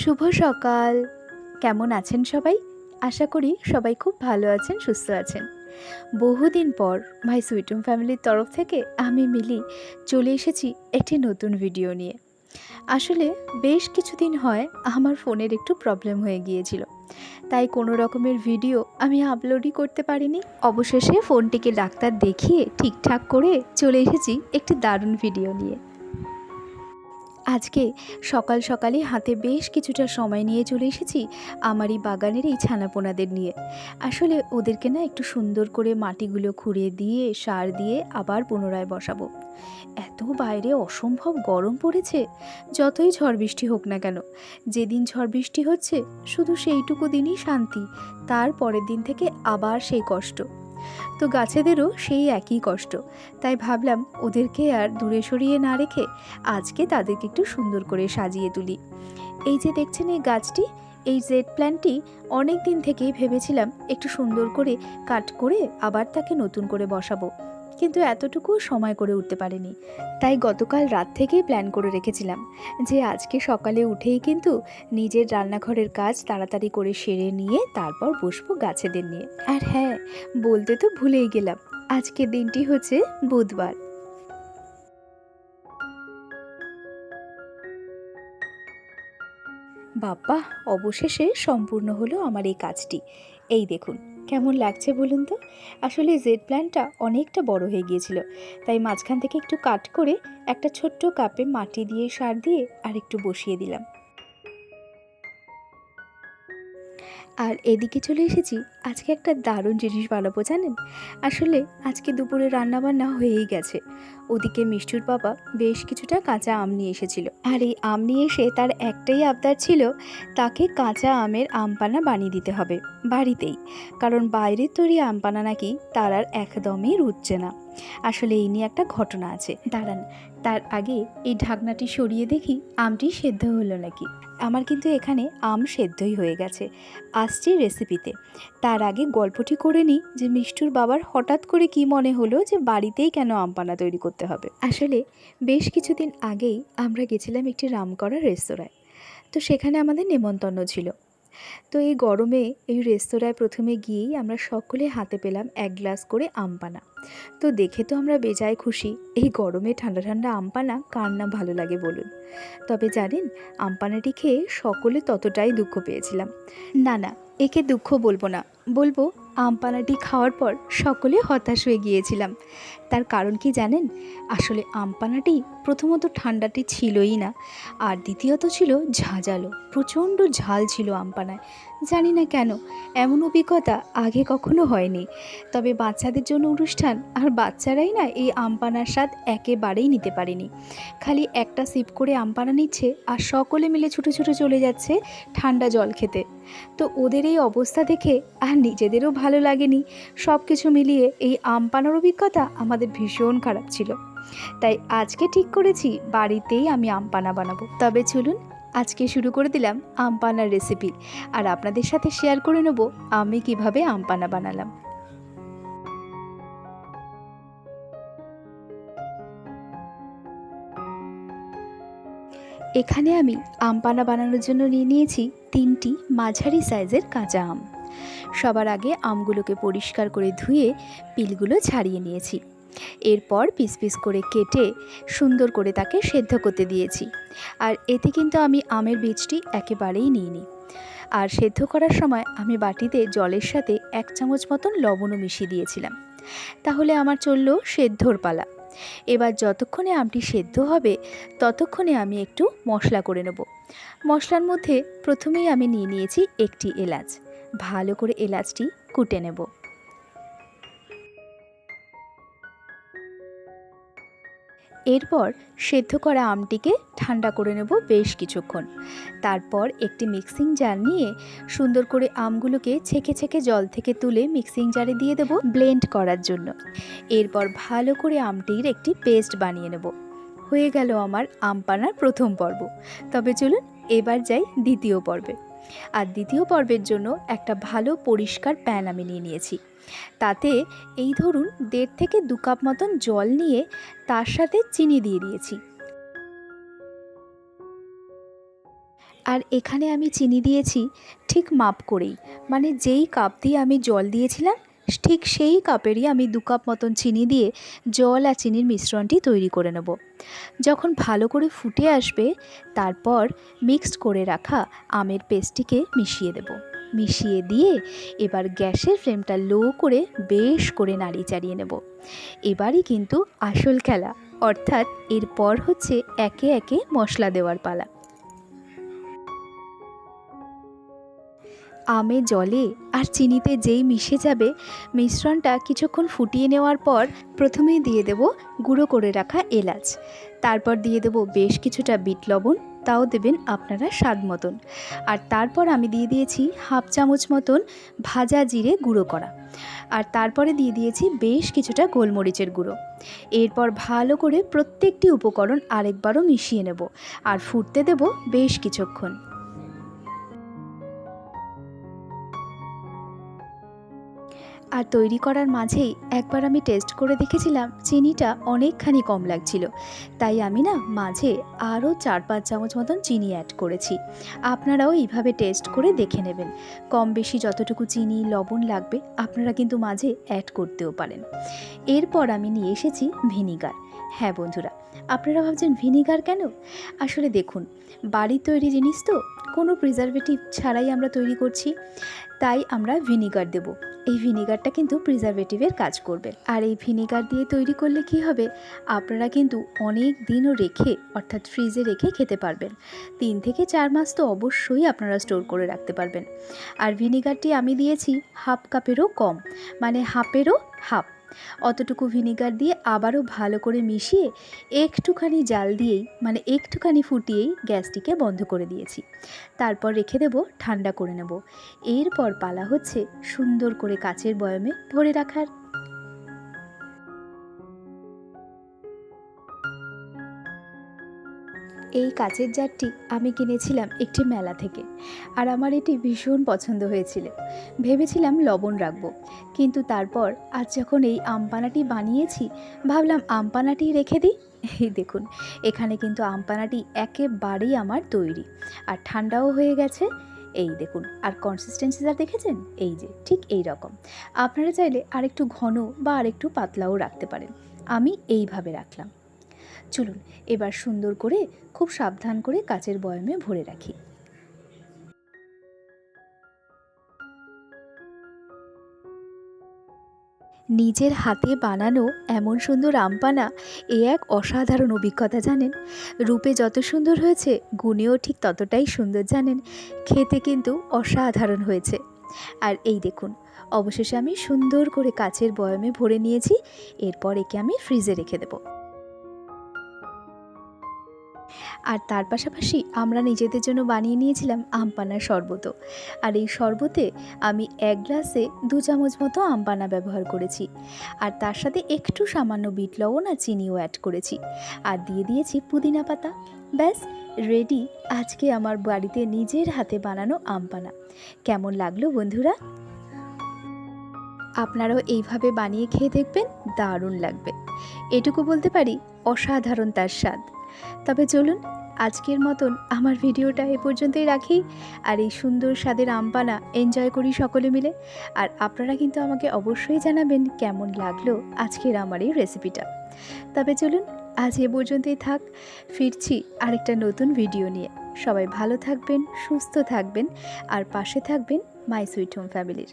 শুভ সকাল। কেমন আছেন সবাই? আশা করি সবাই খুব ভালো আছেন, সুস্থ আছেন। বহুদিন পর ভাই সুইটুম ফ্যামিলির তরফ থেকে আমি মিলি চলে এসেছি একটি নতুন ভিডিও নিয়ে। আসলে বেশ কিছুদিন হয় আমার ফোনের একটু প্রবলেম হয়ে গিয়েছিল। তাই কোনো রকমের ভিডিও আমি আপলোডই করতে পারিনি। অবশেষে ফোনটিকে ডাক্তার দেখিয়ে ঠিকঠাক করে চলে এসেছি একটি দারুণ ভিডিও নিয়ে। আজকে সকাল সকালই হাতে বেশ কিছুটা সময় নিয়ে চলে এসেছি আমার এই বাগানের এই ছানাপোনাদের নিয়ে। আসলে ওদেরকে না একটু সুন্দর করে মাটিগুলো খুঁড়ে দিয়ে, সার দিয়ে আবার পুনরায় বসাবো। এত বাইরে অসম্ভব গরম পড়েছে, যতই ঝড় বৃষ্টি হোক না কেন। যেদিন ঝড় বৃষ্টি হচ্ছে, শুধু সেইটুকু দিনই শান্তি, তার পরের দিন থেকে আবার সেই কষ্ট। তো গাছেদেরও সেই একই কষ্ট। তাই ভাবলাম ওদেরকে আর দূরে সরিয়ে না রেখে আজকে তাদেরকে একটু সুন্দর করে সাজিয়ে তুলি। এই যে দেখছেন এই গাছটি, এই জেড প্ল্যানটি অনেক দিন থেকেই ভেবেছিলাম একটু সুন্দর করে কাট করে আবার তাকে নতুন করে বসাবো। কিন্তু এতটুকু সময় করে উঠতে পারেনি। তাই গতকাল রাত থেকেই প্ল্যান করে রেখেছিলাম যে আজকে সকালে উঠেই কিন্তু নিজের রান্নাঘরের কাজ তাড়াতাড়ি করে সেরে নিয়ে তারপর বসবো গাছেদের নিয়ে। আর হ্যাঁ বলতে তো ভুলেই গেলাম, আজকের দিনটি হচ্ছে বুধবার। বাবা অবশেষে সম্পূর্ণ হলো আমার এই কাজটি। এই দেখুন কেমন লাগছে বলুন তো? আসলে জেড প্ল্যানটা অনেকটা বড় হয়ে গিয়েছিল। তাই মাঝখান থেকে একটু কাট করে একটা ছোট্ট কাপে মাটি দিয়ে সার দিয়ে আর একটু বসিয়ে দিলাম। আর এদিকে চলে এসেছি, আজকে একটা দারুণ জিনিস বানাবো জানেন? আসলে আজকে দুপুরে রান্নাবান্না হয়েই গেছে। ওদিকে মিষ্টুর বাবা বেশ কিছুটা কাঁচা আম নিয়ে এসেছিল। আর এই আম নিয়ে এসে তার একটাই আবদার ছিল, তাকে কাঁচা আমের আমপানা বানিয়ে দিতে হবে বাড়িতেই। কারণ বাইরের তৈরি আমপানা নাকি তার আর একদমই রুচছে না। আসলে এই নিয়ে একটা ঘটনা আছে। দাঁড়ান তার আগে এই ঢাকনাটি সরিয়ে দেখি আমটি সেদ্ধ হলো নাকি। আমার কিন্তু এখানে আম সেদ্ধই হয়ে গেছে। আসছি রেসিপিতে তার আগে গল্পটি করে নিই যে মিষ্টুর বাবার হঠাৎ করে কি মনে হলো যে বাড়িতেই কেন আমপানা তৈরি করতে হবে। আসলে বেশ কিছুদিন আগেই আমরা গেছিলাম একটি রামকরা রেস্তোরাঁয়। তো সেখানে আমাদের নেমন্তন্ন ছিল। তো এই গরমে এই রেস্তোরাঁয় প্রথমে গিয়েই আমরা সকলে হাতে পেলাম এক গ্লাস করে আমপানা। তো দেখে তো আমরা বেজায় খুশি, এই গরমে ঠান্ডা ঠান্ডা আমপানা কার না ভালো লাগে বলুন। তবে জানেন, আমপানাটি খেয়ে সকলে ততটাই দুঃখ পেয়েছিলাম। না না, একে দুঃখ বলব না, বলব আমপানাটি খাওয়ার পর সকলে হতাশ হয়ে গিয়েছিলাম। তার কারণ কি জানেন? আসলে আমপানাটি প্রথমত ঠান্ডাটি ছিলই না, আর দ্বিতীয়ত ছিল ঝাঁঝালো, প্রচণ্ড ঝাল ছিল আমপানায়। জানি না কেন, এমন অভিজ্ঞতা আগে কখনো হয়নি। তবে বাচ্চাদের জন্য অনুষ্ঠান আর বাচ্চারাই না এই আমপানার স্বাদ একেবারেই নিতে পারেনি। খালি একটা সিপ করে আমপানা নিচ্ছে আর সকলে মিলে ছুটে ছুটে চলে যাচ্ছে ঠান্ডা জল খেতে। তো ওদের এই অবস্থা দেখে আর নিজেদেরও ভালো লাগেনি। সব কিছু মিলিয়ে এই আম আমপানার অভিজ্ঞতা আমাদের ভীষণ খারাপ ছিল। তাই আজকে ঠিক করেছি, বাড়িতেই আমি আমপানা বানাবো। তবে চলুন, আজকে শুরু করে দিলাম আমপানার রেসিপি আর আপনাদের সাথে শেয়ার করে নেব আমি কীভাবে আমপানা বানালাম। এখানে আমি আমপানা বানানোর জন্য নিয়ে নিয়েছি তিনটি মাঝারি সাইজের কাঁচা আম। সবার আগে আমগুলোকে পরিষ্কার করে ধুয়ে পিলগুলো ছাড়িয়ে নিয়েছি। এরপর পিস পিস করে কেটে সুন্দর করে তাকে সেদ্ধ করতে দিয়েছি। আর এতে কিন্তু আমি আমের বীজটি একেবারেই নিইনি। আর সেদ্ধ করার সময় আমি বাটিতে জলের সাথে এক চামচ মতন লবণও মিশিয়ে দিয়েছিলাম। তাহলে আমার চলল সেদ্ধর পালা। এবার যতক্ষণে আমটি সেদ্ধ হবে, ততক্ষণে আমি একটু মশলা করে নেব। মশলার মধ্যে প্রথমেই আমি নিয়ে নিয়েছি একটি এলাচ। ভালো করে এলাচটি কুটে নেব। এরপর সেদ্ধ করা আমটিকে ঠান্ডা করে নেব বেশ কিছুক্ষণ। তারপর একটি মিক্সিং জার নিয়ে সুন্দর করে আমগুলোকে ছেঁকে ছেঁকে জল থেকে তুলে মিক্সিং জারে দিয়ে দেব ব্লেন্ড করার জন্য। এরপর ভালো করে আমটির একটি পেস্ট বানিয়ে নেব। হয়ে গেল আমার আম পানার প্রথম পর্ব। তবে চলুন এবার যাই দ্বিতীয় পর্বে। আর দ্বিতীয় পর্বের জন্য একটা ভালো পরিষ্কার প্যান আমি নিয়ে নিয়েছি। তাতে এই ধরুন দেড় থেকে দু কাপ মতন জল নিয়ে তার সাথে চিনি দিয়ে দিয়েছি। আর এখানে আমি চিনি দিয়েছি ঠিক মাপ করেই মানে যেই কাপ দিয়ে আমি জল দিয়েছিলাম ঠিক সেই কাপেরই আমি দু কাপ মতন চিনি দিয়ে জল আর চিনির মিশ্রণটি তৈরি করে নেব। যখন ভালো করে ফুটে আসবে, তারপর মিক্সড করে রাখা আমের পেস্টটিকে মিশিয়ে দেব। মিশিয়ে দিয়ে এবার গ্যাসের ফ্লেমটা লো করে বেশ করে নাড়িয়ে চাড়িয়ে নেব। এবারই কিন্তু আসল খেলা, অর্থাৎ এরপর হচ্ছে একে একে মশলা দেওয়ার পালা। আমে, জলে আর চিনিতে যেই মিশে যাবে, মিশ্রণটা কিছুক্ষণ ফুটিয়ে নেওয়ার পর প্রথমেই দিয়ে দেব গুঁড়ো করে রাখা এলাচ। তারপর দিয়ে দেব বেশ কিছুটা বিট লবণ, তাও দেবেন আপনারা স্বাদ মতন। আর তারপর আমি দিয়ে দিয়েছি হাফ চামচ মতন ভাজা জিরে গুঁড়ো করা। আর তারপরে দিয়ে দিয়েছি বেশ কিছুটা গোলমরিচের গুঁড়ো। এরপর ভালো করে প্রত্যেকটি উপকরণ আরেকবারও মিশিয়ে নেব। আর ফুটতে দেব বেশ কিছুক্ষণ। আর তৈরি করার মাঝেই একবার আমি টেস্ট করে দেখেছিলাম চিনিটা অনেকখানি কম লাগছিল। তাই আমি না মাঝে আরও চার পাঁচ চামচ মতন চিনি অ্যাড করেছি। আপনারাও এইভাবে টেস্ট করে দেখে নেবেন। কম বেশি যতটুকু চিনি, লবণ লাগবে আপনারা কিন্তু মাঝে অ্যাড করতেও পারেন। এরপর আমি নিয়ে এসেছি ভিনিগার। হ্যাঁ বন্ধুরা, আপনারা ভাবছেন ভিনিগার কেন? আসলে দেখুন, বাড়ির তৈরি জিনিস তো কোনো প্রিজারভেটিভ ছাড়াই আমরা তৈরি করছি। তাই আমরা ভিনিগার দেব। এই ভিনিগারটা কিন্তু প্রিজারভেটিভের কাজ করবে। আর এই ভিনিগার দিয়ে তৈরি করলে কি হবে? আপনারা কিন্তু অনেক দিনও রেখে, অর্থাৎ ফ্রিজে রেখে খেতে পারবেন। তিন থেকে চার মাস তো অবশ্যই আপনারা স্টোর করে রাখতে পারবেন। আর ভিনিগারটি আমি দিয়েছি হাফ কাপেরও কম। মানে হাফেরও হাফ। অতটুকু ভিনিগার দিয়ে আবারও ভালো করে মিশিয়ে একটুখানি জাল দিয়েই মানে একটুখানি ফুটিয়েই গ্যাসটিকে বন্ধ করে দিয়েছি। তারপর রেখে দেব, ঠান্ডা করে নেব। এরপর পালা হচ্ছে সুন্দর করে কাচের বয়মে ভরে রাখার। এই কাচের জারটি আমি কিনেছিলাম একটি মেলা থেকে, আর আমার এটি ভীষণ পছন্দ হয়েছিল। ভেবেছিলাম লবণ রাখব, কিন্তু তারপর আজ যখন এই আমপানাটি বানিয়েছি, ভাবলাম আমপানাটি রেখে দিই। এই দেখুন, এখানে কিন্তু আমপানাটি একেবারেই আমার তৈরি, আর ঠান্ডাও হয়ে গেছে। এই দেখুন, আর কনসিস্টেন্সিটা দেখেছেন, এই যে, ঠিক এই রকম। আপনারা চাইলে আরেকটু ঘন বা আরেকটু পাতলাও রাখতে পারেন। আমি এইভাবে রাখলাম। চলুন, এবার সুন্দর করে, খুব সাবধান করে কাচের বয়ামে ভরে রাখি। নিজের হাতে বানানো এমন সুন্দর আমপানা, এ এক অসাধারণ অভিজ্ঞতা জানেন। রূপে যত সুন্দর হয়েছে, গুণেও ঠিক ততটাই সুন্দর জানেন। খেতে কিন্তু অসাধারণ হয়েছে। আর এই দেখুন, অবশেষে আমি সুন্দর করে কাচের বয়ামে ভরে নিয়েছি, এরপর একে আমি ফ্রিজে রেখে দেবো। আর তার পাশাপাশি আমরা নিজেদের জন্য বানিয়ে নিয়েছিলাম আমপানার শরবত আর এই শরবতে আমি এক গ্লাসে দু চামচ মতো আমপানা ব্যবহার করেছি। আর তার সাথে একটু সামান্য বিট লবণ আর চিনিও অ্যাড করেছি। আর দিয়ে দিয়েছি পুদিনা পাতা। ব্যাস রেডি আজকে আমার বাড়িতে নিজের হাতে বানানো আমপানা কেমন লাগল বন্ধুরা? আপনারাও এইভাবে বানিয়ে খেয়ে দেখবেন, দারুণ লাগবে। এটুকু বলতে পারি, অসাধারণ তার স্বাদ। তবে চলুন, আজকের মতন আমার ভিডিওটা এ পর্যন্তই রাখি আর এই সুন্দর স্বাদের আমপানা এনজয় করি সকলে মিলে। আর আপনারা কিন্তু আমাকে অবশ্যই জানাবেন কেমন লাগল আজকের আমার এই রেসিপিটা তবে চলুন, আজ এ পর্যন্তই থাক, ফিরছি আরেকটা নতুন ভিডিও নিয়ে। সবাই ভালো থাকবেন, সুস্থ থাকবেন, আর পাশে থাকবেন মাই সুইট হোম ফ্যামিলির